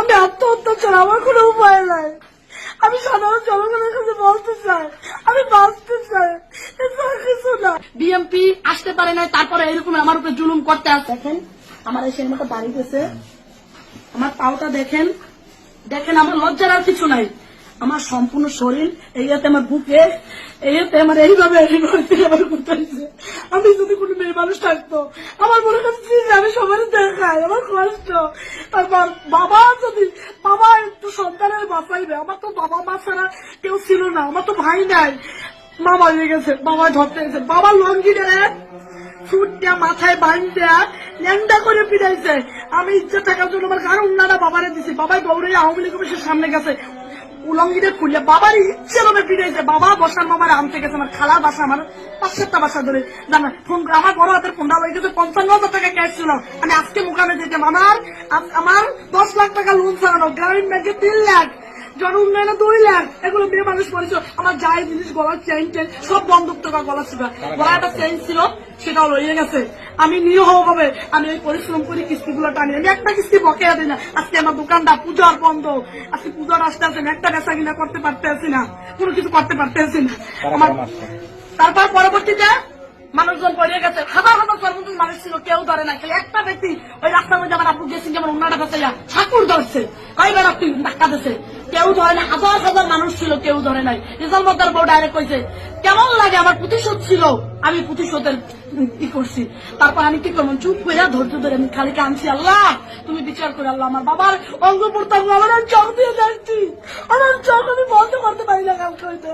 আমি আত্মহত্যা আমার উপায় নাই। আমি সাধারণ জনগণের কাছে বলতে চাই, আমি বাঁচতে চাই কিছু না। বিএমপি আসতে পারে নাই, তারপরে এরকম আমার উপরে জুলুম করতে আসে দেখেন, আমার এই মতো বাড়ি গেছে আমার পাওটা দেখেন। দেখেন, আমার লজ্জার আর কিছু নাই। আমার সম্পূর্ণ শরীর এইয়াতে আমার বুকে এইয়াতে আমার এইভাবে আমি যদি কোনো মেয়ে মানুষ থাকতো, আমার মনে হচ্ছে যে আমি সবার দেখাই, আমার কষ্ট। তারপর বাবা যদি, বাবা একটু সন্তানের বাঁচাইবে, আমার তো বাবা মা ছাড়া কেউ ছিল না, আমার তো ভাই নাই। মা মারিয়ে গেছে, বাবা ধরতে গেছে। বাবা লঙ্গি ফুটটা মাথায় দেয়া ল্যাংডা করে পিড়াইছে আমি ইচ্ছা থাকার জন্য আমার কারণ উন্নারা বাবারে দিছি। বাবাই দৌড়ে আওয়ামী লীগ সামনে গেছে। উলঙ্গিতে খুললে বাবার ইচ্ছে রবে ফিরে এসে। বাবা, বসার মামার আনতে গেছে আমার খালা, বাসা আমার পাঁচ সাতটা বাসা ধরে। জানা, ফোন আমার বড় হাতের ফোনটা হয়ে গেছে পঞ্চান্ন হাজার টাকা ক্যাশ ছিল। আমি আজকে মুখামে যেতাম আমার আমার দশ লাখ টাকা লোন ছাড়ানো গ্রামীণ ব্যাংকে তিন লাখ। জন উন্নয়নে দুই এগুলো মেয়ে মানুষ করেছিল আমার যাই জিনিস গলার চেন টেন সব বন্ধুক টাকা গলা ছিল গলা একটা চেন ছিল সেটাও রয়ে গেছে। আমি নিরহ ভাবে আমি এই পরিশ্রম করি কিস্তিগুলো টানি। আমি একটা কিস্তি বকেয়া দিই না। আজকে আমার দোকানটা পূজার বন্ধ। আজকে পূজার আসতে আসে আমি একটা বেচা কিনা করতে পারতে আছি না। কোনো কিছু করতে পারতে আছি না। আমার তারপর পরবর্তীতে মানুষজন পড়ে গেছে। হাজার হাজার সর্বজন মানুষ ছিল কেউ ধরে না। খেলে একটা ব্যক্তি ওই রাস্তার মধ্যে আমার আপু গেছেন যেমন কাছে ঠাকুর ধরছে। কয়বার আপনি ধাক্কা দিছে কেউ ধরে না, হাজার হাজার মানুষ ছিল, কেউ ধরে নাই। রেজাল মদ্দার বউ ডাইরেক্ট কইছে, কেমন লাগে? আমার প্রতিশোধ ছিল। আমি প্রতিশোধের কি করছি। তারপর আমি কি করব চুপ করে ধরতে ধরে আমি খালি কানছি আল্লাহ, তুমি বিচার করে, আল্লাহ, আমার বাবার অঙ্গ পড়তাম আমার চোখ দিয়ে যাচ্ছি আমার চোখ আমি বলতে পারতে পারি না কাউকে হইতে